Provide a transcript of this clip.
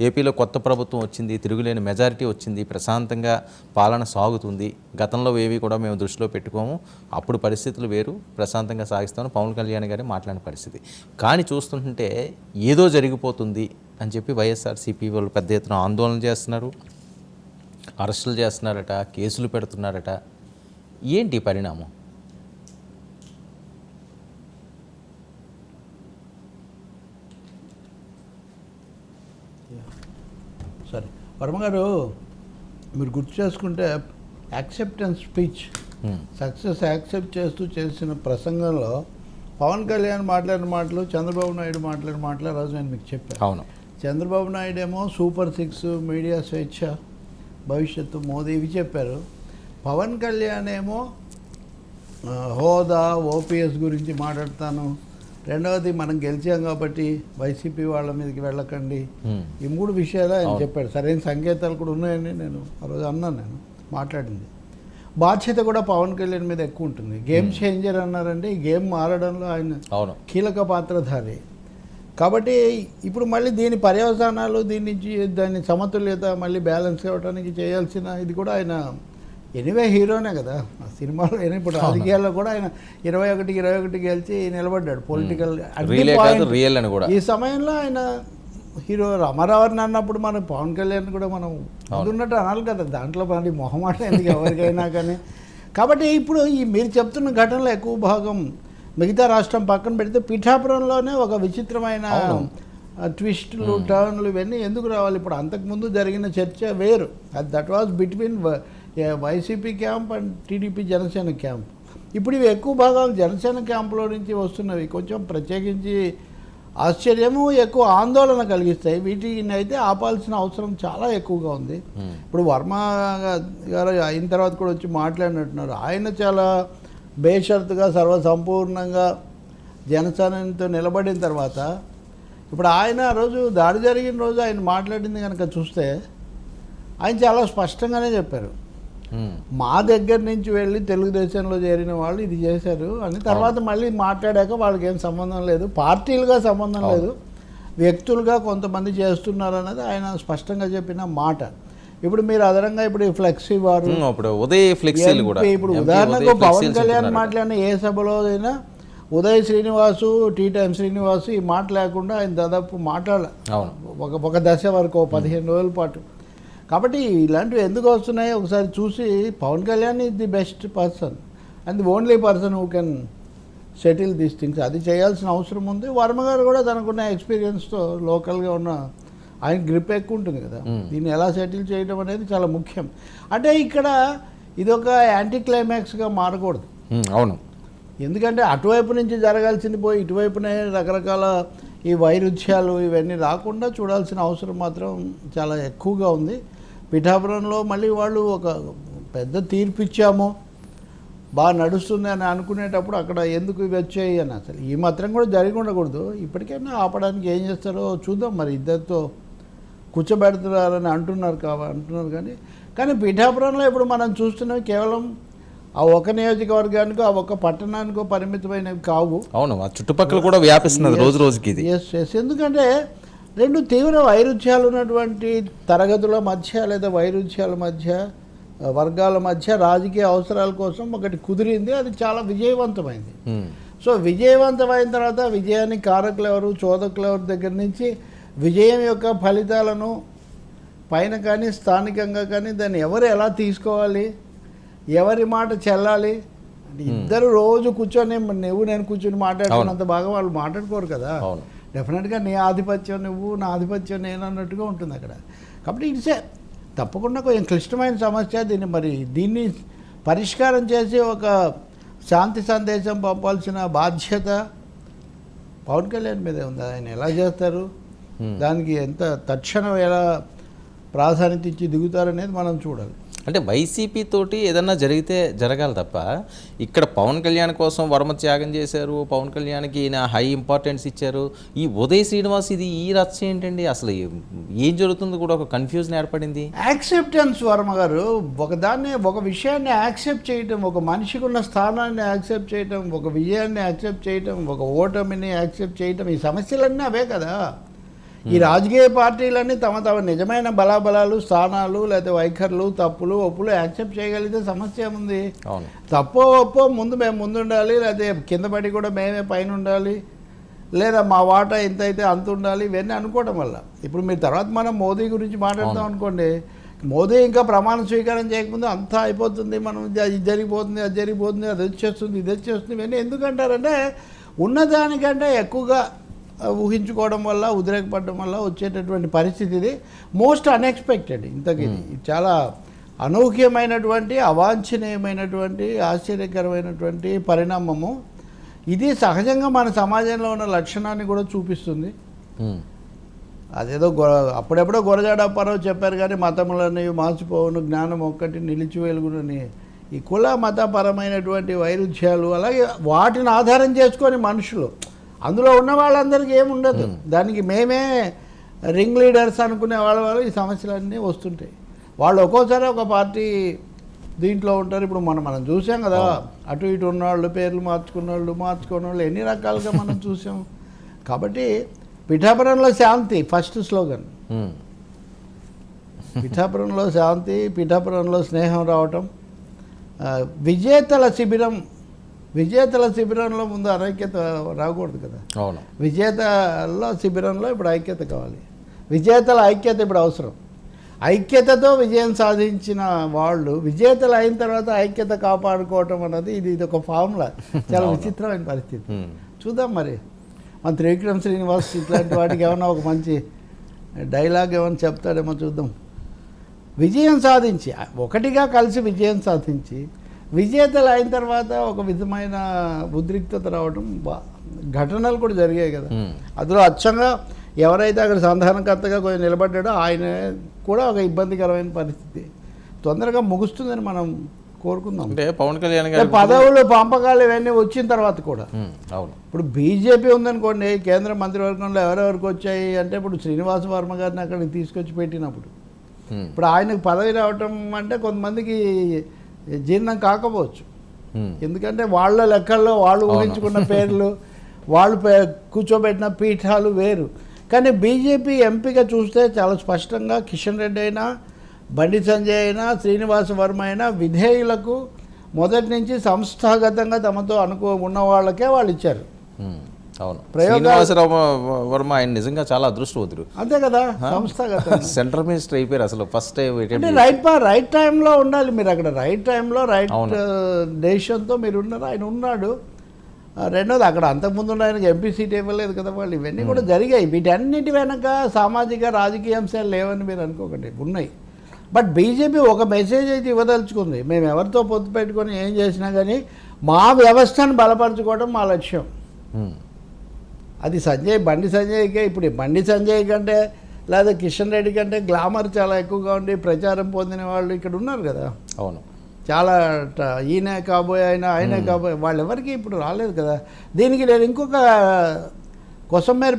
ఏపీలో కొత్త ప్రభుత్వం వచ్చింది తిరుగులేని మెజారిటీ వచ్చింది ప్రశాంతంగా పాలన సాగుతుంది. గతంలో ఏవి కూడా మేము దృష్టిలో పెట్టుకోము. అప్పుడు పరిస్థితులు వేరు ప్రశాంతంగా సాగిస్తామని పవన్ కళ్యాణ్ గారి మాట్లాడిన పరిస్థితి. కానీ చూస్తుంటే ఏదో జరిగిపోతుంది అని చెప్పి వైఎస్ఆర్సీపీ వాళ్ళు పెద్ద ఎత్తున ఆందోళన చేస్తున్నారు. అరెస్టులు చేస్తున్నారట కేసులు పెడుతున్నారట. ఏంటి పరిణామం? సరే. వర్మ గారు మీరు గుర్తు చేసుకుంటే యాక్సెప్టెన్స్ స్పీచ్. సక్సెస్ యాక్సెప్ట్ చేస్తూ చేసిన ప్రసంగంలో పవన్ కళ్యాణ్ మాట్లాడిన మాటలు చంద్రబాబు నాయుడు మాట్లాడిన మాటలు రోజు నేను మీకు చెప్పాను. అవును. చంద్రబాబు నాయుడు ఏమో సూపర్ సిక్స్ మీడియా స్వేచ్ఛ భవిష్యత్తు మోదీ ఇవి చెప్పారు. పవన్ కళ్యాణ్ ఏమో హోదా ఓపీఎస్ గురించి మాట్లాడతాను రెండవది మనం గెలిచాం కాబట్టి వైసీపీ వాళ్ళ మీదకి వెళ్ళకండి. ఈ మూడు విషయాలు ఆయన. చెప్పాడు. సరైన సంకేతాలు కూడా ఉన్నాయని నేను ఆ రోజు అన్నాను నేను మాట్లాడింది. బాధ్యత కూడా పవన్ కళ్యాణ్ మీద ఎక్కువ ఉంటుంది. గేమ్ చేంజర్ అన్నారంటే ఈ గేమ్ మారడంలో ఆయన కీలక పాత్రధారి. కాబట్టి ఇప్పుడు మళ్ళీ దీని పర్యవసానాలు దీని నుంచి దాని సమతుల్యత మళ్ళీ బ్యాలెన్స్ అవ్వడానికి చేయాల్సిన ఇది కూడా ఆయన ఎనివే హీరోనే కదా. ఆ సినిమాలో అయినా ఇప్పుడు రాజకీయాల్లో కూడా ఆయన ఇరవై ఒకటి ఇరవై ఒకటి గెలిచి నిలబడ్డాడు. పొలిటికల్ రియలే అని కూడా. ఈ సమయంలో ఆయన హీరో రామారావుని అన్నప్పుడు మనం పవన్ కళ్యాణ్ కూడా మనం ముందున్నట్టు అనాలి కదా. దాంట్లో మరి మొహమాట ఎందుకు ఎవరికైనా కానీ. కాబట్టి ఇప్పుడు ఈ మీరు చెప్తున్న ఘటనలో ఎక్కువ భాగం మిగతా రాష్ట్రం పక్కన పెడితే పిఠాపురంలోనే ఒక విచిత్రమైన ట్విస్టులు టర్న్లు ఇవన్నీ ఎందుకు రావాలి? ఇప్పుడు అంతకుముందు జరిగిన చర్చ వేరు. అది that was between YCP camp and TDP Janasena camp. ఇప్పుడు ఇవి ఎక్కువ భాగాలు జనసేన క్యాంపులో నుంచి వస్తున్నవి. కొంచెం ప్రత్యేకించి ఆశ్చర్యము ఎక్కువ ఆందోళన కలిగిస్తాయి. వీటిని అయితే ఆపాల్సిన అవసరం చాలా ఎక్కువగా ఉంది. ఇప్పుడు వర్మ గారు అయిన తర్వాత కూడా వచ్చి మాట్లాడినట్టున్నారు. ఆయన చాలా బేషరతుగా సర్వసంపూర్ణంగా జనసేనతో నిలబడిన తర్వాత ఇప్పుడు ఆయన రోజు దాడి జరిగిన రోజు ఆయన మాట్లాడింది కనుక చూస్తే ఆయన చాలా స్పష్టంగానే చెప్పారు. మా దగ్గర నుంచి వెళ్ళి తెలుగుదేశంలో చేరిన వాళ్ళు ఇది చేశారు అని తర్వాత మళ్ళీ మాట్లాడాక వాళ్ళకి ఏం సంబంధం లేదు. పార్టీలుగా సంబంధం. లేదు. వ్యక్తులుగా కొంతమంది చేస్తున్నారు అన్నది ఆయన స్పష్టంగా చెప్పిన మాట. ఇప్పుడు మీరు అదనంగా ఇప్పుడు ఫ్లెక్సీ వారు ఇప్పుడు ఉదయ్ ఫ్లెక్సీలు కూడా. MP ఇప్పుడు ఉదాహరణకు పవన్ కళ్యాణ్. మాట్లాడిన ఏ సభలో అయినా ఉదయ్ శ్రీనివాసు టీ టైమ్ శ్రీనివాసు ఈ మాట లేకుండా ఆయన దాదాపు మాట్లాడాల. అవును. ఒక ఒక దశ వరకు పదిహేను రోజుల పాటు. కాబట్టి ఇలాంటివి ఎందుకు వస్తున్నాయి ఒకసారి చూసి Pawan Kalyan is the best person and the only person who can settle these things అది చేయాల్సిన అవసరం ఉంది. వర్మ గారు కూడా తనకున్న ఎక్స్పీరియన్స్తో లోకల్గా ఉన్న ఆయన గ్రిప్ ఎక్కువ ఉంటుంది కదా. Hmm. దీన్ని ఎలా సెటిల్ చేయడం అనేది చాలా ముఖ్యం. అంటే ఇక్కడ ఇది ఒక యాంటీ క్లైమాక్స్గా మారకూడదు. హ్మ్, అవును. ఎందుకంటే అటువైపు నుంచి జరగాల్సింది పోయి ఇటువైపునే రకరకాల ఈ వైరుధ్యాలు ఇవన్నీ రాకుండా చూడాల్సిన అవసరం మాత్రం చాలా ఎక్కువగా ఉంది. పిఠాపురంలో మళ్ళీ వాళ్ళు ఒక పెద్ద తీర్పు ఇచ్చాము బాగా నడుస్తుంది అని అనుకునేటప్పుడు అక్కడ ఎందుకు ఇవి వచ్చాయి అని అసలు ఈ మాత్రం కూడా జరిగి ఉండకూడదు. ఇప్పటికైనా ఆపడానికి ఏం చేస్తారో చూద్దాం. మరి ఇద్దరితో కూర్చోబెడుతున్నారని అంటున్నారు కావ అంటున్నారు కానీ కానీ పిఠాపురంలో ఇప్పుడు మనం చూస్తున్నవి కేవలం ఆ ఒక నియోజకవర్గానికో ఆ ఒక పట్టణానికో పరిమితమైనవి కావు. అవును ఆ చుట్టుపక్కల కూడా వ్యాపిస్తున్నది రోజు రోజుకి ఇది. ఎస్ ఎస్ ఎందుకంటే రెండు తీవ్ర వైరుధ్యాలు ఉన్నటువంటి తరగతుల మధ్య లేదా వైరుధ్యాల మధ్య వర్గాల మధ్య రాజకీయ అవసరాల కోసం ఒకటి కుదిరింది. అది చాలా విజయవంతమైంది. సో విజయవంతమైన తర్వాత విజయానికి కారకులు ఎవరు చోదకులు ఎవరి దగ్గర నుంచి విజయం యొక్క ఫలితాలను పైన కానీ స్థానికంగా కానీ దాన్ని ఎవరు ఎలా తీసుకోవాలి ఎవరి మాట చెల్లాలి ఇద్దరు రోజు కూర్చొని నువ్వు నేను కూర్చొని మాట్లాడుకున్నంత బాగా వాళ్ళు మాట్లాడుకోరు కదా. అవును. డెఫినెట్గా నీ ఆధిపత్యం నువ్వు నా ఆధిపత్యం నేను అన్నట్టుగా ఉంటుంది అక్కడ. కాబట్టి ఇట్సే తప్పకుండా కొంచెం క్లిష్టమైన సమస్య. దీన్ని మరి దీన్ని పరిష్కారం చేసి ఒక శాంతి సందేశం పంపాల్సిన బాధ్యత పవన్ కళ్యాణ్ మీదే ఉంది. ఆయన ఎలా చేస్తారు. దానికి ఎంత తక్షణం ఎలా ప్రాధాన్యత ఇచ్చి దిగుతారనేది మనం చూడాలి. అంటే వైసీపీ తోటి ఏదన్నా జరిగితే జరగాలి తప్ప ఇక్కడ పవన్ కళ్యాణ్ కోసం వర్మ త్యాగం చేశారు పవన్ కళ్యాణ్కి ఈయన హై ఇంపార్టెన్స్ ఇచ్చారు. ఈ ఉదయ్ శ్రీనివాస్ ఇది ఈ రచ్చ ఏంటండి? అసలు ఏం జరుగుతుందో కూడా ఒక కన్ఫ్యూజన్ ఏర్పడింది. యాక్సెప్టెన్స్ వర్మ గారు ఒకదాన్ని ఒక విషయాన్ని యాక్సెప్ట్ చేయటం ఒక మనిషికి ఉన్న స్థానాన్ని యాక్సెప్ట్ చేయటం ఒక విజయాన్ని యాక్సెప్ట్ చేయటం ఒక ఓటమిని యాక్సెప్ట్ చేయటం ఈ సమస్యలన్నీ అవే కదా. ఈ రాజకీయ పార్టీలన్నీ తమ తమ నిజమైన బలాబలాలు స్థానాలు లేకపోతే వైఖరులు తప్పులు ఒప్పులు యాక్సెప్ట్ చేయగలిగితే సమస్య ఏముంది? అవును. తప్పో ఒప్పో ముందు మేము ముందు ఉండాలి లేకపోతే కింద పడి కూడా మేమే పైన ఉండాలి లేదా మా వాటా ఇంత అయితే అంత ఉండాలి ఇవన్నీ అనుకోవడం వల్ల. ఇప్పుడు మీరు తర్వాత మనం మోదీ గురించి మాట్లాడతాం అనుకోండి మోదీ ఇంకా ప్రమాణ స్వీకారం చేయకముందు అంతా అయిపోతుంది మనం ఇది జరిగిపోతుంది అది జరిగిపోతుంది అది వచ్చేస్తుంది ఇది వచ్చేస్తుంది ఇవన్నీ ఎందుకంటారంటే ఉన్నదానికంటే ఎక్కువగా ఊహించుకోవడం వల్ల ఉద్రేకపడడం వల్ల వచ్చేటటువంటి పరిస్థితి ఇది మోస్ట్ అన్ఎక్స్పెక్టెడ్ ఇంతకీ. ఇది చాలా అనూహ్యమైనటువంటి అవాంఛనీయమైనటువంటి ఆశ్చర్యకరమైనటువంటి పరిణామము. ఇది సహజంగా మన సమాజంలో ఉన్న లక్షణాన్ని కూడా చూపిస్తుంది. ఉమ్. అదేదో గొ అప్పుడెప్పుడో గొరజాడ అప్పారావు చెప్పారు కానీ మతములని మార్చిపోవును జ్ఞానం ఒక్కటి నిలిచి వెలుగునని ఈ కుల మతపరమైనటువంటి వైరుధ్యాలు అలాగే వాటిని ఆధారం చేసుకొని మనుషులు అందులో ఉన్న వాళ్ళందరికీ ఏముండదు దానికి మేమే రింగ్ లీడర్స్ అనుకునే వాళ్ళ వల్ల ఈ సమస్యలన్నీ వస్తుంటాయి. వాళ్ళు ఒక్కోసారి ఒక పార్టీ దీంట్లో ఉంటారు. ఇప్పుడు మనం మనం చూసాం కదా అటు ఇటు ఉన్నవాళ్ళు పేర్లు మార్చుకున్న వాళ్ళు మార్చుకున్న వాళ్ళు ఎన్ని రకాలుగా మనం చూసాం. కాబట్టి పిఠాపురంలో శాంతి ఫస్ట్ స్లోగన్. పిఠాపురంలో శాంతి పిఠాపురంలో స్నేహం రావటం విజేతల శిబిరం విజేతల శిబిరంలో ముందు అనైక్యత రాకూడదు కదా. అవును. విజేతల శిబిరంలో ఇప్పుడు ఐక్యత కావాలి. విజేతల ఐక్యత ఇప్పుడు అవసరం. ఐక్యతతో విజయం సాధించిన వాళ్ళు విజేతలు అయిన తర్వాత ఐక్యత కాపాడుకోవటం అన్నది ఇది ఇది ఒక ఫార్ములా. చాలా విచిత్రమైన పరిస్థితి. చూద్దాం మరి. మన త్రివిక్రమ్ శ్రీనివాస్ ఇట్లాంటి వాటికి ఏమన్నా ఒక మంచి డైలాగ్ ఏమైనా చెప్తాడేమో చూద్దాం. విజయం సాధించి ఒకటిగా కలిసి విజయం సాధించి విజేతలు అయిన తర్వాత ఒక విధమైన ఉద్రిక్తత రావడం బా ఘటనలు కూడా జరిగాయి కదా. అందులో అచ్చంగా ఎవరైతే అక్కడ సంధానకర్తగా కొంచెం నిలబడ్డాడో ఆయన కూడా ఒక ఇబ్బందికరమైన పరిస్థితి తొందరగా ముగుస్తుందని మనం కోరుకుందాం అంటే పవన్ కళ్యాణ్ గారు పదవులు పంపకాలు ఇవన్నీ వచ్చిన తర్వాత కూడా. అవును ఇప్పుడు బీజేపీ ఉందనుకోండి కేంద్ర మంత్రివర్గంలో ఎవరెవరికి వచ్చాయి అంటే ఇప్పుడు శ్రీనివాస వర్మ గారిని అక్కడికి తీసుకొచ్చి పెట్టినప్పుడు. ఇప్పుడు ఆయనకు పదవి రావటం అంటే కొంతమందికి జీర్ణం కాకపోవచ్చు. ఎందుకంటే వాళ్ళ లెక్కల్లో వాళ్ళు. ఊహించుకున్న పేర్లు వాళ్ళు కూర్చోబెట్టిన పీఠాలు వేరు కానీ బీజేపీ ఎంపిక చూస్తే చాలా స్పష్టంగా కిషన్ రెడ్డి అయినా బండి సంజయ్ అయినా శ్రీనివాస వర్మ అయినా విధేయులకు మొదటి నుంచి సంస్థాగతంగా తమతో అనుకో ఉన్న వాళ్ళకే వాళ్ళు ఇచ్చారు. అవును. శ్రీనివాసరావు వర్మ ఆయన నిజంగా చాలా అదృష్టవంతుడు. అంతే కదా సంస్థాగతంగా. సెంట్రల్ మినిస్టర్ అయిపోయారు అసలు ఫస్ట్ రైట్ పా రైట్ టైంలో ఉండాలి మీరు అక్కడ. రైట్ టైంలో రైట్. డెసిషన్తో మీరు ఉన్నారు ఆయన ఉన్నాడు. రెండోది అక్కడ అంతకుముందు ఆయనకి ఎంపీ సీట్ ఇవ్వలేదు కదా వాళ్ళు. ఇవన్నీ కూడా జరిగాయి. వీటన్నిటి వెనక సామాజిక రాజకీయ అంశాలు లేవని మీరు అనుకోకండి. ఉన్నాయి. బట్ బీజేపీ ఒక మెసేజ్ అయితే ఇవ్వదలుచుకుంది. మేము ఎవరితో పొత్తు పెట్టుకొని ఏం చేసినా కానీ మా వ్యవస్థను బలపరచుకోవడం మా లక్ష్యం. అది సంజయ్ బండి సంజయ్కే ఇప్పుడు బండి సంజయ్ కంటే లేదా కిషన్ రెడ్డి కంటే గ్లామర్ చాలా ఎక్కువగా ఉండి ప్రచారం పొందిన వాళ్ళు ఇక్కడ ఉన్నారు కదా. అవును. చాలా ఈయన కాబోయే ఆయన ఆయనే కాబోయే వాళ్ళెవరికి ఇప్పుడు రాలేదు కదా. దీనికి నేను ఇంకొక కొసం మేర